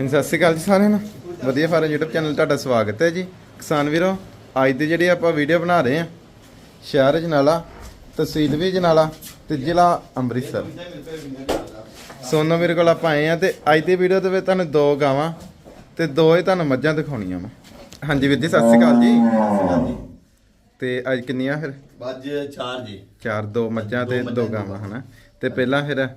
ਹਾਂਜੀ, ਸਤਿ ਸ਼੍ਰੀ ਅਕਾਲ ਜੀ ਸਾਰਿਆਂ ਨੂੰ। ਵਧੀਆ ਫਾਰਮ YouTube ਚੈਨਲ ਤੁਹਾਡਾ ਸਵਾਗਤ ਹੈ ਜੀ। ਕਿਸਾਨ ਵੀਰੋ ਅੱਜ ਦੀ ਜਿਹੜੀ ਆਪਾਂ ਵੀਡੀਓ ਬਣਾ ਰਹੇ ਹਾਂ ਸ਼ਹਿਰ ਜਨਾਲਾ ਤਹਿਸੀਲ ਵੀ ਜਨਾਲਾ ਤੇ ਜ਼ਿਲ੍ਹਾ ਅੰਮ੍ਰਿਤਸਰ। ਸੋਨੋ ਵੀਰ ਕੋਲ ਆਪਾਂ ਆਏ ਆ ਤੇ ਅੱਜ ਦੀ ਵੀਡੀਓ ਦੇ ਵਿੱਚ ਤੁਹਾਨੂੰ ਦੋ ਗਾਵਾਂ ਤੇ ਦੋ ਹੀ ਤੁਹਾਨੂੰ ਮੱਝਾਂ ਦਿਖਾਉਣੀਆਂ ਵਾ। ਹਾਂਜੀ ਵੀਰ ਜੀ ਸਤਿ ਸ਼੍ਰੀ ਅਕਾਲ ਜੀ। ਤੇ ਅੱਜ ਕਿੰਨੀਆਂ ਫਿਰ? ਅੱਜ ਚਾਰ ਜੀ। ਚਾਰ ਦੋ ਮੱਝਾਂ ਤੇ ਦੋ ਗਾਵਾਂ ਹਨਾ? ਤੇ ਪਹਿਲਾਂ ਫਿਰ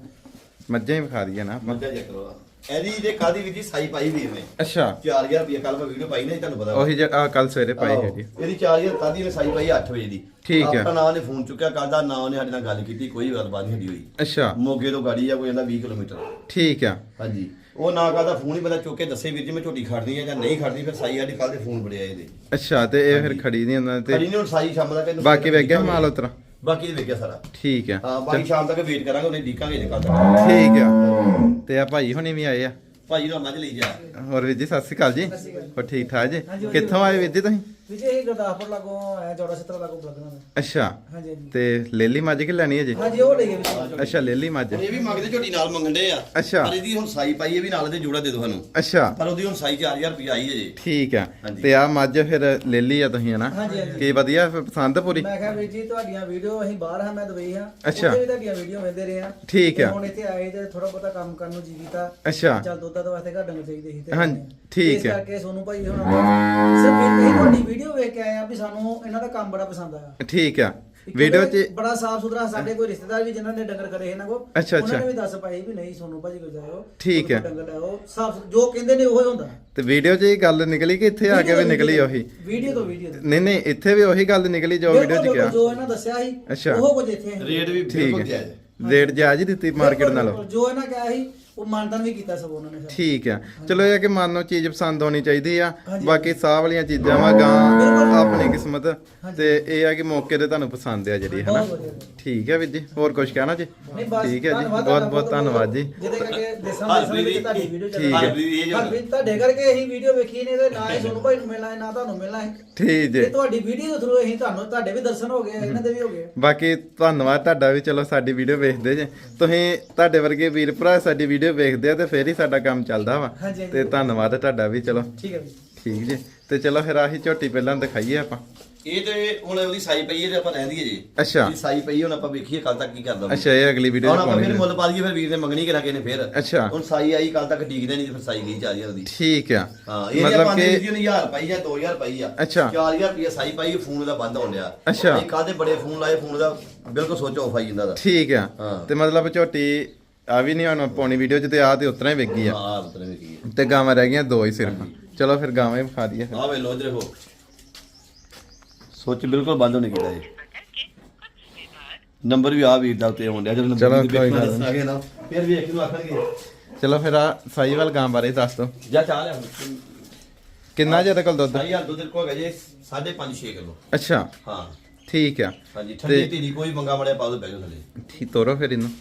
ਮੱਝਾਂ ਹੀ ਵਿਖਾ ਦਈਏ ਨਾ ਆਪਾਂ। ਮੱਝਾਂ ਚੈੱਕ ਕਰੋ ਇਹਦੀ ਦੇ ਕਾਦੀ ਵੀ ਜੀ ਸਾਈ ਪਾਈ ਵੀਰ ਨੇ ਅੱਛਾ। 4000 ਰੁਪਏ ਕੱਲ ਮੈਂ ਵੀਡੀਓ ਪਾਈ ਨਾ ਜੀ, ਤੁਹਾਨੂੰ ਪਤਾ। ਵਾ। ਉਹੀ ਜਿਹੜਾ ਕੱਲ ਸਵੇਰੇ ਪਾਈ ਹੈ ਜੀ ਇਹਦੀ 4000 ਕਾਦੀ ਨੇ? ਸਾਈ ਪਾਈ 8 ਵਜੇ ਦੀ। ਠੀਕ ਹੈ। ਆਪਣਾ ਨਾਂ ਨੇ ਫੋਨ ਚੁੱਕਿਆ ਕਾਦਾ ਨਾਂ ਨੇ ਸਾਡੇ ਨਾਲ ਗੱਲ ਕੀਤੀ ਕੋਈ ਗੱਲਬਾਤ ਨਹੀਂ ਸਾਡੀ ਹੋਈ। ਅੱਛਾ। ਮੋਗੇ ਤੋਂ ਗਾੜੀ ਆ ਕੋਈ ਜਾਂਦਾ 20 ਕਿਲੋਮੀਟਰ। ਠੀਕ ਆ। ਹਾਂਜੀ। ਉਹ ਨਾ ਕਾਦਾ ਫੋਨ ਹੀ ਪਤਾ ਚੁੱਕ ਕੇ ਦੱਸੇ ਵੀਰ ਜੀ ਮੈਂ ਝੋਟੀ ਖੜਨੀ ਆ ਜਾਂ ਨਹੀਂ ਖੜਨੀ ਫਿਰ ਸਾਈ ਸਾਡੀ ਕੱਲ ਦੇ ਫੋਨ ਬੜਿਆ ਇਹਦੇ। ਅੱਛਾ ਤੇ ਇਹ ਫਿਰ ਖੜੀ ਨਹੀਂ ਉਹਨਾਂ ਖੜੀ ਤੇ ਨਹੀਂ ਹੁਣ ਸਾਈ ਸ਼ਾਮ ਦਾ ਕਹਿੰਦੇ ਬਾਕੀ ਵੇਖ ਗਿਆ ਮਾਲ ਉਤਰਾ। ਬਾਕੀ ਵੇਖਿਆ ਸਾਰਾ। ਠੀਕ ਆ। ਹਾਂ ਬਾਕੀ ਸ਼ਾਮ ਤੱਕ ਵੇਟ ਕਰਾਂਗੇ ਉਹਨੇ ਡੀਕਾਂਗੇ ਜੇ ਕੱਲ ਤੱਕ। ਠੀਕ ਆ। ਤੇ ਆ ਭਾਈ ਹੁਣੀ ਵੀ ਆਏ ਆ। ਭਾਜੀ ਨੂੰ ਮੱਝ ਲਈ ਜਾ ਹੋਰ ਵੀਰ ਜੀ ਸਤਿ ਸ਼੍ਰੀ ਅਕਾਲ ਜੀ। ਹੋਰ ਠੀਕ ਠਾਕ ਜੀ? ਕਿੱਥੋਂ ਆਏ ਵੀਰ ਜੀ ਤੁਸੀਂ? ਵਿਜੇ ਇਹ ਗੁਰਦਾਸਪੁਰ ਲੱਗੋਂ ਆਇਆ ਚੌੜਾ ਸਤਰਾ ਲੱਗੋਂ ਲੱਗਣਾ ਮੈਂ ਅੱਛਾ। ਹਾਂਜੀ ਹਾਂਜੀ। ਤੇ ਲੇਲੀ ਮੱਝ ਕਿ ਲੈਣੀ ਹੈ ਜੀ? ਹਾਂਜੀ ਉਹ ਲੈ ਗਏ ਵਿਜੇ ਅੱਛਾ ਲੇਲੀ ਮੱਝ। ਇਹ ਵੀ ਮੰਗਦੇ ਝੋਟੀ ਨਾਲ ਮੰਗਣ ਦੇ ਆ। ਅੱਛਾ। ਪਰ ਇਹਦੀ ਹੁਣ ਸਾਈ ਪਾਈ ਇਹ ਵੀ ਨਾਲ ਦੇ ਜੋੜਾ ਦੇ ਦਿਓ ਸਾਨੂੰ। ਅੱਛਾ। ਪਰ ਉਹਦੀ ਹੁਣ ਸਾਈ 4000 ਰੁਪਏ ਆਈ ਹੈ ਜੀ। ਠੀਕ ਆ ਹਾਂਜੀ। ਤੇ ਆ ਮੱਝ ਫਿਰ ਲੇਲੀ ਆ ਤੁਸੀਂ ਹਨਾ? ਹਾਂਜੀ, ਹਾਂਜੀ। ਕੀ ਵਧੀਆ ਫਿਰ ਪਸੰਦ ਪੂਰੀ? ਮੈਂ ਕਿਹਾ ਵੀਰ ਜੀ ਤੁਹਾਡੀਆਂ ਵੀਡੀਓ ਅਸੀਂ ਬਾਹਰ ਹਾਂ ਮੈਂ ਦੁਬਈ ਹਾਂ। ਅੱਛਾ। ਉੱਥੇ ਵੀ ਤੁਹਾਡੀਆਂ ਵੀਡੀਓ ਵੇਖਦੇ ਰਹੇ ਹਾਂ। ਠੀਕ ਤੇ ਆ। ਹੁਣ ਇੱਥੇ ਆਏ ਤੇ ਥੋੜਾ ਬਹੁਤਾ ਕੰਮ ਕਰਨ ਨੂੰ ਜੀ ਕੀਤਾ। ਅੱਛਾ। ਚੱਲ ਦੁੱਧ ਦਾ ਵਾਸਤੇ ਘਰ ਡੰਗ ਚਾਹੀਦੇ ਸੀ ਤੇ ਹਾਂਜੀ। ਠੀਕ ਇਸ ਹੈ। ਕਰਕੇ ਸੋਨੂੰ ਭਾਈ ਹੁਣ ਸਿਰਫ ਇਹ ਤੁਹਾਡੀ ਵੀਡੀਓ ਵੇਖ ਕੇ ਆਏ ਆ ਵੀ ਸਾਨੂੰ ਇਹਨਾਂ ਦਾ ਕੰਮ ਬੜਾ ਪਸੰਦ ਆਇਆ। ਠੀਕ ਆ। ਵੀਡੀਓ 'ਚ ਬੜਾ ਸਾਫ਼ ਸੁਥਰਾ ਸਾਡੇ ਕੋਈ ਰਿਸ਼ਤੇਦਾਰ ਵੀ ਜਿਨ੍ਹਾਂ ਨੇ ਡੰਗਰ ਕਰੇ ਇਹਨਾਂ ਕੋ ਅੱਛਾ, ਉਹਨਾਂ ਅੱਛਾ। ਨੇ ਵੀ ਦੱਸ ਪਾਈ ਵੀ ਨਹੀਂ ਸੋਨੂੰ ਭਾਜੀ ਕੋਲ ਜਾਇਓ ਠੀਕ ਹੈ। ਡੰਗਰ ਲਾਓ ਸਾਫ਼ ਜੋ ਕਹਿੰਦੇ ਨੇ ਉਹ ਹੀ ਹੁੰਦਾ। ਤੇ ਵੀਡੀਓ 'ਚ ਇਹ ਗੱਲ ਨਿਕਲੀ ਕਿ ਇੱਥੇ ਆ ਕੇ ਵੀ ਨਿਕਲੀ ਉਹੀ? ਵੀਡੀਓ ਤੋਂ ਵੀਡੀਓ ਨਹੀਂ ਨਹੀਂ ਇੱਥੇ ਵੀ ਉਹੀ ਗੱਲ ਨਿਕਲੀ ਜੋ ਵੀਡੀਓ 'ਚ ਕਿਹਾ। ਜੋ ਇਹਨਾਂ ਦੱਸਿਆ ਸੀ ਅੱਛਾ। ਉਹ ਕੁਝ ਇੱਥੇ ਹੈ। ਰੇਟ ਵੀ ਠੀਕ ਬਿਲਕੁਲ ਹੈ। ਜਾਇਜ਼ ਰੇਟ ਜਾਇਜ਼ ਦਿੱਤੀ ਮਾਰਕੀਟ ਨਾਲੋਂ। ਜੋ ਇਹਨਾਂ ਕਿਹਾ ਸੀ ਉਹ ਮਾਨਦਾਨ ਵੀ ਕੀਤਾ ਸਭ ਉਹਨਾਂ ਨੇ ਸਭ। ਠੀਕ ਆ ਚਲੋ ਇਹ ਆ ਕਿ ਮਨ ਨੂੰ ਚੀਜ਼ ਪਸੰਦ ਹੋਣੀ ਚਾਹੀਦੀ ਆ ਹਾਂਜੀ। ਬਾਕੀ ਸਾਹ ਵਾਲੀਆਂ ਚੀਜ਼ਾਂ ਵਾ ਗਾਂ। ਆਪਣੀ ਕਿਸਮਤ। ਤੇ ਇਹ ਆ ਕਿ ਮੌਕੇ ਤੇ ਤੁਹਾਨੂੰ ਪਸੰਦ ਆ ਜਿਹੜੀ ਹਨਾ ਬਹੁਤ ਵਧੀਆ। ਠੀਕ ਹੈ ਵੀਰ ਜੀ ਹੋਰ ਕੁਝ ਕਹਿਣਾ ਜੀ ਨਹੀਂ ਬਸ ਠੀਕ ਹੈ ਜੀ ਧੰਨਵਾਦ ਬਹੁਤ ਤੁਹਾਡਾ, ਬਹੁਤ ਧੰਨਵਾਦ ਜੀ ਜਿਹਦੇ ਕਰਕੇ ਦੇਸਾਂ ਹਾਂ, ਦੇਸਾਂ ਦੇ ਵਿੱਚ ਵੀ- ਤੁਹਾਡੀ ਵੀਡੀਓ ਚੱਲ ਠੀਕ ਹੈ। ਹਾਂ, ਵੀ ਇਹ ਜੋ- ਹਾਂ, ਵੀ ਤੁਹਾਡੇ ਕਰਕੇ ਅਸੀਂ ਵੀਡੀਓ ਵੇਖੀ ਨੇ ਤੇ ਨਾ ਹੀ ਸੋਨੂੰ ਭਾਈ ਨੂੰ ਮਿਲਣਾ ਹੈ ਨਾ ਤੁਹਾਨੂੰ ਮਿਲਣਾ ਹੈ ਠੀਕ ਜੀ ਤੇ ਤੁਹਾਡੀ ਵੀਡੀਓ ਦੇ ਥਰੂ ਅਸੀਂ ਤੁਹਾਨੂੰ ਤੁਹਾਡੇ ਵੀ ਦਰਸ਼ਨ ਹੋ ਗਏ ਇਹਨਾਂ ਦੇ ਵੀ ਹੋ ਗਏ। ਬਾਕੀ ਧੰਨਵਾਦ ਤੁਹਾਡਾ ਵੀ ਚਲੋ ਸਾਡੀ ਵੀਡੀਓ ਵੇਖਦੇ ਜੇ। ਤੁਸੀਂ ਤੁਹਾਡੇ ਵਰਗੇ ਵੀਰ ਭਰਾ ਸਾਡੀ ਵੀਡੀਓ ਵੇਖਦੇ ਆ ਤੇ ਫੇਰ ਹੀ ਸਾਡਾ ਕੰਮ ਚੱਲਦਾ ਵਾ। ਹਾਂਜੀ, ਹਾਂਜੀ। ਤੇ ਧੰਨਵਾਦ ਤੁਹਾਡਾ ਵੀ ਚਲੋ। ਠੀਕ ਹੈ ਜੀ। ਠੀਕ ਜੀ। ਤੇ ਚਲੋ ਫਿਰ ਆਹੀ ਝੋਟੀ ਪਹਿਲਾਂ ਦਿਖਾਈਏ ਆਪਾਂ। ਇਹ ਤੇ ਹੁਣ ਉਹਦੀ ਸਾਈ ਪਈ ਹੈ ਤੇ ਆਪਾਂ ਰਹਿੰਦੀ ਹੈ ਜੀ। ਅੱਛਾ। ਇਹਦੀ ਸਾਈ ਪਈ ਹੁਣ ਆਪਾਂ ਵੇਖੀਏ ਕੱਲ ਤੱਕ ਕੀ ਕਰਦਾ ਅੱਛਾ ਇਹ ਅਗਲੀ ਵੀਡੀਓ ਹੁਣ ਆਪਾਂ ਫਿਰ। ਮੁੱਲ ਪਾ ਦਈਏ ਫਿਰ ਵੀਰ ਨੇ ਮੰਗਣੀ ਕਰਾ ਕੇ ਨੇ ਫਿਰ। ਅੱਛਾ। ਹੁਣ ਸਾਈ ਆਈ ਕੱਲ ਤੱਕ ਠੀਕਦੇ ਨਹੀਂ ਫਿਰ ਸਾਈ ਗਈ 4000 ਦੀ। ਠੀਕ ਆ। ਹਾਂ ਇਹ ਮਤਲਬ ਆਪਾਂ ਨੇ ਕਿ ਵੀਡੀਓ ਨੇ 1000 ਪਾਈ ਜਾਂ 2000 ਪਾਈ ਆ। ਅੱਛਾ। 4000 ਰੁਪਏ ਸਾਈ ਪਾਈ ਫੋਨ ਦਾ ਬੰਦ ਹੋਣ ਡਿਆ। ਅੱਛਾ। ਇਹ ਕਾਦੇ ਬੜੇ ਫੋਨ ਲਾਏ ਫੋਨ ਦਾ ਬਿਲਕੁਲ ਸੋਚ ਆਫ ਆਈ ਜਾਂਦਾ ਦਾ। ਠੀਕ ਆ। ਤੇ ਮਤਲਬ ਝੋਟੀ ਆ ਵੀ ਨਹੀਂ ਹੁਣ ਪਾਉਣੀ ਵੀਡੀਓ ਚ ਤੇ ਆ ਤੇ ਉਤਰਾ ਹੀ ਗਈ ਆ। ਹਾਂ ਉਤਰੇ ਵੀ ਕੀ ਤੇ ਗਾਵਾਂ ਰਹਿ ਗਈਆਂ ਦੋ ਹੀ ਸਿਰਫ। ਚਲੋ ਫਿਰ ਗਾਵਾਂ ਹੀ ਵਿਖਾ ਦਈਏ ਆ ਵੇ ਲੋ ਦੇਖੋ ਸੋਚ ਬਿਲਕੁਲ ਬੰਦ ਹੋਣੇ ਕਿਦਾ ਇਹ ਨੰਬਰ ਵੀ ਆ ਵੀਰ ਦਾ ਉੱਤੇ ਡਿਆ ਜਦੋਂ ਨੰਬਰ ਕੋਈ ਗੱਲ ਨਹੀਂ। ਦੱਸਾਂਗੇ ਨਾ। ਫਿਰ ਵੀ ਇੱਕ ਨੂੰ ਆਖਣਗੇ। ਚਲੋ ਫਿਰ ਆ ਸਾਈਵਾਲ ਗਾਂ ਬਾਰੇ ਦੱਸ ਦਿਓ। ਜਾ ਚਾਹ ਲਿਆ। ਕਿੰਨਾ ਕੋਲ ਦੁੱਧ? ਸਾਈ ਯਾਰ ਦੁੱਧ ਕੋ ਹੈਗਾ ਜੇ 5.5 6 ਕਿਲੋ। ਅੱਛਾ। ਹਾਂ। ਠੀਕ ਆ। ਹਾਂਜੀ ਠੰਡੀ ਤੇ- ਧੀਰੀ ਕੋਈ ਮੰਗਾ ਮੜਿਆ ਪਾ ਦੋ ਬੈਜੋ ਥੱਲੇ। ਠੀਕ ਤੋਰੋ ਫਿਰ ਇਹਨੂੰ।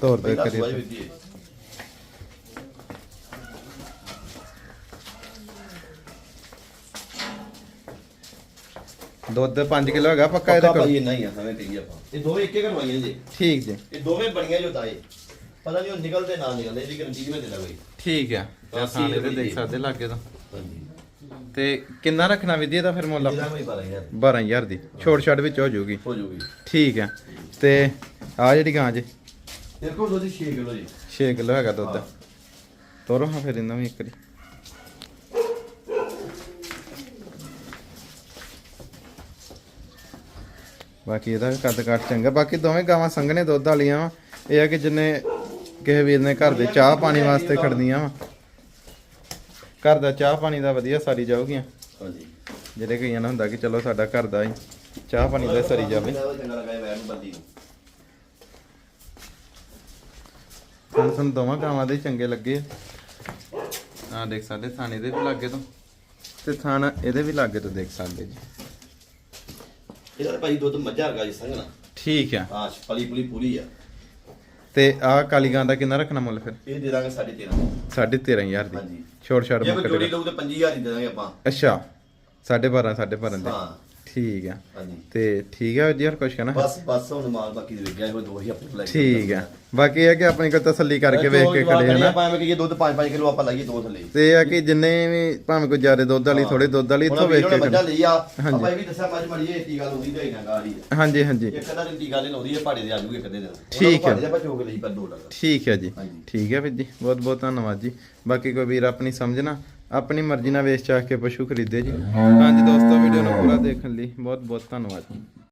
ਤੋਰ ਦੇ ਕਰੀਏ। ਦੁੱਧ 5 ਕਿਲੋ ਹੈਗਾ ਪੱਕਾ ਇਹਦੇ ਭਾਈ ਇੰਨਾ ਹੀ ਆ ਹਵੇਂ ਕਹੀਏ ਆਪਾਂ। ਇਹ ਦੋਵੇਂ ਇੱਕੇ ਕਰਵਾਈਆਂ ਜੀ। ਠੀਕ ਜੀ। ਇਹ ਦੋਵੇਂ ਬਣੀਆਂ ਜੋ ਤਾਏ ਪਤਾ ਨਹੀਂ ਉਹ ਨਿਕਲਦੇ ਨਾ ਨਿਕਲਦੇ ਇਹਦੀ ਗਰੰਟੀ ਮੈਂ ਦਿੰਦਾ ਕੋਈ। ਠੀਕ ਆ। ਹਾਂ, ਆ ਸਾਲੇ ਤੇ ਸੀਲ ਦੇਖ ਸਕਦੇ ਲੱਗੇ ਤਾਂ। ਤੇ ਕਿੰਨਾ ਰੱਖਣਾ ਵਿਧੀ ਦਾ ਫਿਰ ਮੁੱਲ? ਇਹਦਾ ਆਪਾਂ? ਕੋਈ ਪਤਾ ਯਾਰ 12000 ਦੀ। ਛੋਟ ਛਾਟ ਵਿੱਚ ਹੋ ਜਾਊਗੀ। ਹੋ ਜੂਗੀ ਠੀਕ ਆ। ਤੇ ਆ ਜਿਹੜੀ ਗਾਂ ਜੇ। ਕੋਲ ਦੁੱਧ 6 ਕਿਲੋ ਜੀ। 6 ਕਿਲੋ ਹੈਗਾ ਦੁੱਧ। ਹਾਂ। ਤੋਰੋ ਹਾਂ ਫਿਰ ਇਹਨਾਂ ਵੀ ਇੱਕ ਵਾਰੀ। ਬਾਕੀ ਇਹਦਾ ਵੀ ਕੱਦ ਕੱਟ ਚੰਗਾ। ਬਾਕੀ ਦੋਵੇਂ ਗਾਵਾਂ ਸੰਘਣੇ ਦੁੱਧ ਵਾਲੀਆਂ ਵਾ। ਇਹ ਆ ਕਿ ਜਿੰਨੇ ਕਿਸੇ ਵੀਰ ਨੇ ਘਰ ਦੇ ਚਾਹ ਪਾਣੀ ਵਾਸਤੇ ਖੜਨੀਆਂ ਵਾ। ਘਰ ਦਾ ਚਾਹ ਪਾਣੀ ਦਾ ਵਧੀਆ ਸਾਰੀ ਜਾਊਗੀਆਂ। ਹਾਂਜੀ। ਜਿਹੜੇ ਕਈਆਂ ਨੂੰ ਹੁੰਦਾ ਕਿ ਚਲੋ ਸਾਡਾ ਘਰ ਦਾ ਹੀ ਚਾਹ ਪਾਣੀ ਦਾ ਸਰੀ ਜਾਵੇ। ਹੁਣ ਸਾਨੂੰ ਦੋਵਾਂ ਗਾਵਾਂ ਦੇ ਚੰਗੇ ਲੱਗੇ ਆ। ਦੇਖ ਸਕਦੇ ਥਾਣੇ ਦੇ ਵੀ ਲੱਗੇ ਤੋਂ। ਤੇ ਥਾਣਾ ਇਹਦੇ ਵੀ ਲੱਗੇ ਤੋਂ ਦੇਖ ਸਕਦੇ ਜੀ। ਇਹਦਾ ਤਾਂ ਭਾਈ ਦੁੱਧ ਮੱਝਾ ਵਰਗਾ ਜੀ ਸੰਘਣਾ। ਠੀਕ ਆ। ਹਾਂ ਪਲੀ ਪੁਲੀ ਪੂਰੀ ਆ। ਤੇ ਆਹ ਕਾਲੀ ਗਾਂ ਦਾ ਕਿੰਨਾ ਰੱਖਣਾ ਮੁੱਲ ਫਿਰ? ਇਹ ਦੇ ਦਾਂਗੇ 13.5 13500 ਦੀ। ਹਾਂਜੀ। ਛੋੜ ਛਾੜ ਜੇ ਕੋਈ ਮੁੱਕ ਜੋੜੀ ਤੇ 5000 ਦੀ ਦੇ ਦਾਂਗੇ ਆਪਾਂ। ਅੱਛਾ। 12.5 12.5 ਦੇ। ਹਾਂ। ਠੀਕ ਆ। ਹਾਂਜੀ। ਤੇ ਠੀਕ ਆ ਜੀ ਹੋਰ ਕੁਝ ਕਹਿਣਾ? ਬਸ ਬਸ ਹੁਣ ਮਾਲ ਬਾਕੀ ਦੇ ਵੇਚਿਆ ਇਹੋ ਦੋ ਹੀ ਆਪਣੇ ਕੋਲ ਲੈ ਕੇ ਠੀਕ ਆ। ਬਾਕੀ ਇਹ ਆ ਕਿ ਆਪਣੀ ਕੋਲ ਤਸੱਲੀ ਕਰਕੇ ਵੇਖ ਕੇ ਖੜੇ ਆ ਨਾ ਆਪਾਂ ਐਵੇਂ ਕਹੀਏ ਦੁੱਧ 5-5 ਕਿਲੋ ਆਪਾਂ ਲਾਈਏ ਦੋ ਥੱਲੇ। ਤੇ ਇਹ ਆ ਕਿ ਜਿੰਨੇ ਵੀ ਭਾਵੇਂ ਕੋਈ ਜ਼ਿਆਦਾ ਦੁੱਧ ਵਾਲੀ ਥੋੜੇ ਦੁੱਧ ਵਾਲੀ ਇੱਥੋਂ ਵੇਖ ਕੇ ਬੱਚਾ ਖੜੇ। ਲਈ ਆ ਆਪਾਂ ਇਹ ਵੀ ਦੱਸਿਆ ਮੱਝ ਮੜੀ ਇਹ ਟੀ ਗੱਲ ਹੁੰਦੀ ਤੇ ਨਾ ਗਾੜੀ ਹਾਂਜੀ ਹਾਂਜੀ। ਇੱਕ ਅੱਧਾ ਦਿਨ ਟੀ ਗੱਲ ਲਾਉਂਦੀ ਹੈ ਪਹਾੜੇ ਦੇ ਆਜੂਗੇ ਕਦੇ ਦਿਨ। ਠੀਕ ਹੈ। ਦੇ ਆਪਾਂ ਚੋਕ ਲਈ ਪਰ ਦੋ ਲੱਗਾ ਠੀਕ ਹੈ ਜੀ। ਠੀਕ ਹੈ ਵੀਰ ਜੀ। ਬਹੁਤ ਬਹੁਤ ਧੰਨਵਾਦ ਜੀ। ਬਾਕੀ ਕੋਈ ਵੀਰ ਆਪਣੀ ਸਮਝਣਾ ਆਪਣੀ ਮਰਜ਼ੀ ਨਾਲ ਵੇਚ ਚਾਹ ਕੇ ਪਸ਼ੂ ਖਰੀਦੇ ਜੀ। ਹਾਂਜੀ ਦੋਸਤੋ ਵੀਡੀਓ ਨੂੰ ਪੂਰਾ ਦੇਖਣ ਲਈ ਬਹੁਤ ਬਹੁਤ ਧੰਨਵਾਦ।